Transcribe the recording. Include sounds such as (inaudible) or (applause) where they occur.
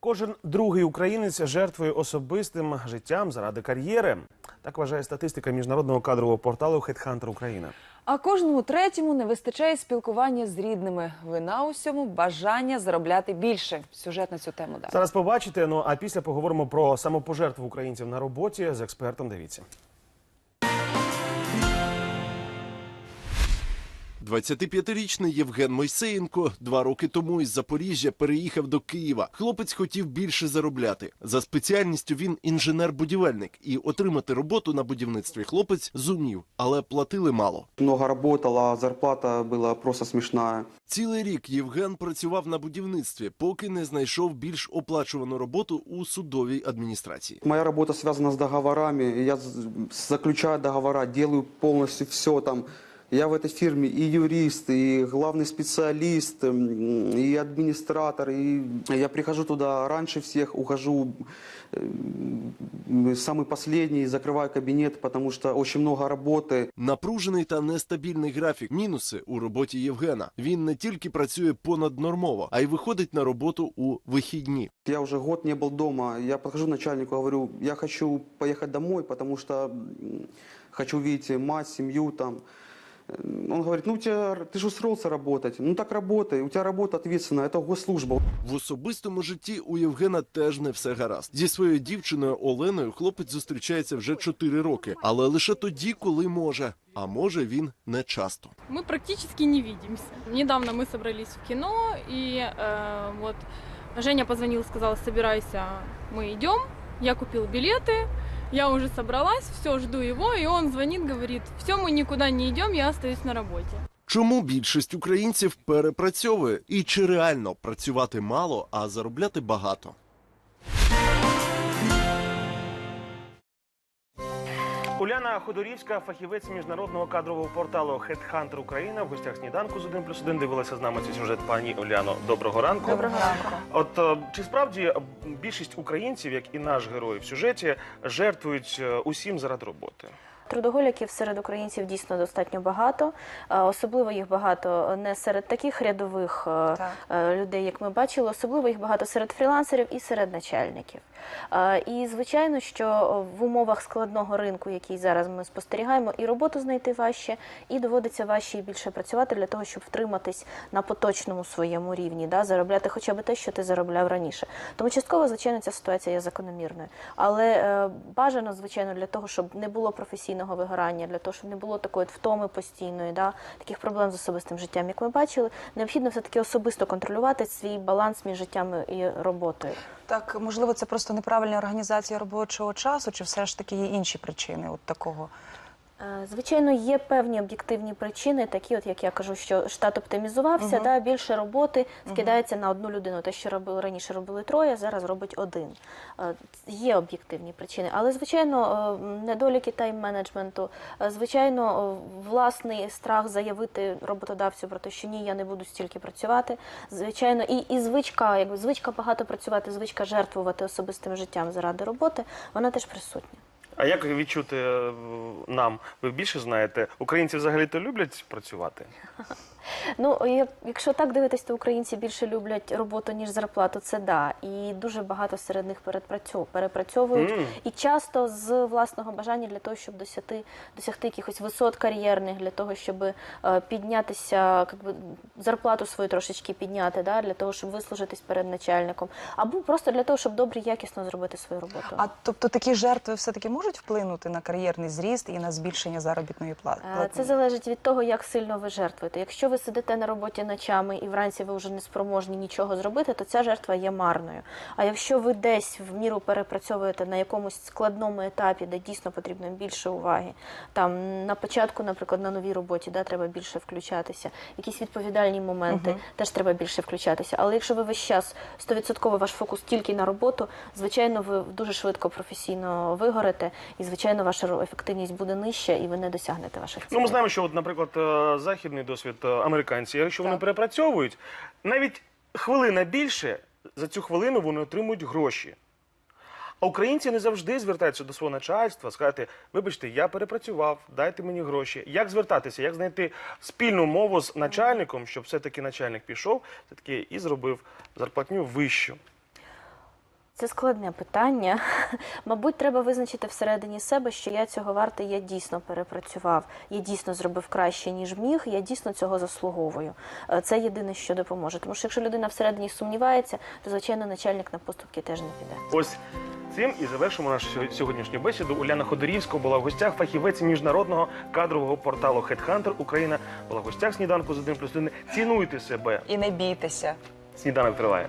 Кожен другий українець жертвує особистим життям заради кар'єри. Так вважає статистика міжнародного кадрового порталу HeadHunter Україна. А кожному третьому не вистачає спілкування з рідними. Вина усьому бажання заробляти більше. Сюжет на цю тему далі. Зараз побачите. Ну а після поговоримо про самопожертву українців на роботі з експертом. Дивіться. 25-річний Євген Мойсеєнко два роки тому із Запоріжжя переїхав до Києва. Хлопець хотів більше заробляти. За спеціальністю він інженер-будівельник, і отримати роботу на будівництві хлопець зумів, але платили мало. Много работал, а зарплата была просто смешная. Цілий рік Євген працював на будівництві, поки не знайшов більш оплачувану роботу у судовій адміністрації. Моя работа связана с договорами. Я заключаю договора, делаю полностью все там. Я в этой фирме и юрист, и главный специалист, м, и администратор. И я прихожу туда раньше всех, ухожу м, самый последний, закрываю кабинет, потому что очень много работы. Напружений та нестабільний графік. Мінуси у роботі Євгена. Він не тільки працює понаднормово, а й виходить на роботу у вихідні. Я уже год не был дома. Я подхожу к начальнику, говорю, я хочу поехать домой, потому что м, хочу увидеть мать, семью там. Э, Он говорит, ну у тебя, ты же устроился работать. Ну так работай, у тебя работа ответственная, это госслужба. В особистому житті у Євгена теж не все гаразд. Зі своєю дівчиною Оленою хлопець зустрічається вже 4 роки, але лише тоді, коли може. А може він не часто. Мы практически не видимся. Недавно мы собрались в кино, и э, вот Женя позвонил, сказал, собирайся, мы идем. Я купил билеты, я уже собралась, все, жду его, и он звонит, говорит, все, мы никуда не идем, я остаюсь на работе. Чому більшість українців перепрацьовує? І чи реально працювати мало, а заробляти багато? Уляна Ходорівська, фахівець міжнародного кадрового порталу HeadHunter Україна. В гостях сніданку з 1 плюс 1 дивилася з нами цей сюжет. Пані Уляно, доброго ранку. Доброго ранку. От е, чи справді е, більшість українців, як і наш герой в сюжеті, жертвують е, усім заради роботи? Трудоголіків серед українців дійсно достатньо багато. Е, Особливо їх багато не серед таких рядових е, Так. е, людей, як ми бачили, особливо їх багато серед фрілансерів і серед начальників. І звичайно, що в умовах складного ринку, який зараз ми спостерігаємо, і роботу знайти важче, і доводиться важче і більше працювати для того, щоб втриматись на поточному своєму рівні, да, заробляти хоча б те, що ти заробляв раніше. Тому частково, звичайно, ця ситуація є закономірною. Але е, бажано, звичайно, для того, щоб не було професійного вигорання, для того, щоб не було такої втоми постійної, да, таких проблем з особистим життям, як ми бачили, необхідно все-таки особисто контролювати свій баланс між життям і роботою. Так, можливо, це просто неправильна організація робочого часу, чи все ж таки є інші причини от такого? Е, Звичайно, є певні об'єктивні причини, такі, от як я кажу, що штат оптимізувався, Мгм. да, більше роботи скидається на одну людину. Те, що робили раніше, робили троє, зараз робить один. Е, Є об'єктивні причини, але звичайно, е, недоліки тайм-менеджменту, звичайно, власний страх заявити роботодавцю про те, що ні, я не буду стільки працювати. Звичайно, і, і звичка, якби звичка багато працювати, звичка жертвувати особистим життям заради роботи, вона теж присутня. А як відчути е, нам? Ви більше знаєте, українці взагалі-то люблять працювати? Ну, як- якщо так дивитись, то українці більше люблять роботу, ніж зарплату, це да. І дуже багато серед них перепрацьовують. М. І часто з власного бажання для того, щоб досягти, досягти якихось висот кар'єрних, для того, щоб е, піднятися, как би, зарплату свою трошечки підняти, да, для того, щоб вислужитись перед начальником, або просто для того, щоб добре і якісно зробити свою роботу. А тобто такі жертви все-таки можуть вплинути на кар'єрний зріст і на збільшення заробітної Е. Це залежить від того, як сильно ви жертвуєте. Якщо ви сидите на роботі ночами і вранці ви вже не спроможні нічого зробити, то ця жертва є марною. А якщо ви десь в міру перепрацьовуєте на якомусь складному етапі, де дійсно потрібно більше уваги, там на початку, наприклад, на новій роботі, да, треба більше включатися, якісь відповідальні моменти теж треба більше включатися. Але якщо ви весь час 100% ваш фокус тільки на роботу, звичайно, ви дуже швидко професійно вигорите, і звичайно, ваша ефективність буде нижча, і ви не досягнете ваших цілей. Ну, ми знаємо, що, от, наприклад, е, західний досвід е, американці, якщо вони перепрацьовують, навіть хвилина більше, за цю хвилину вони отримують гроші. А українці не завжди звертаються до свого начальства, сказати, вибачте, я перепрацював, дайте мені гроші. Як звертатися, як знайти спільну мову з начальником, щоб все-таки начальник пішов, все-таки і зробив зарплатню вищу. Це складне питання. (laughs) Мабуть, треба визначити всередині себе, що я цього вартий, я дійсно перепрацював, я дійсно зробив краще, ніж міг, я дійсно цього заслуговую. Е, Це єдине, що допоможе. Тому що якщо людина всередині сумнівається, то звичайно начальник на поступки теж не піде. Ось цим і завершимо нашу сьогоднішню бесіду. Уляна Ходорівська була в гостях, фахівець міжнародного кадрового порталу Headhunter Україна. Була в гостях сніданку з 1 плюс 1. Цінуйте себе. І не бійтеся. Сніданок триває.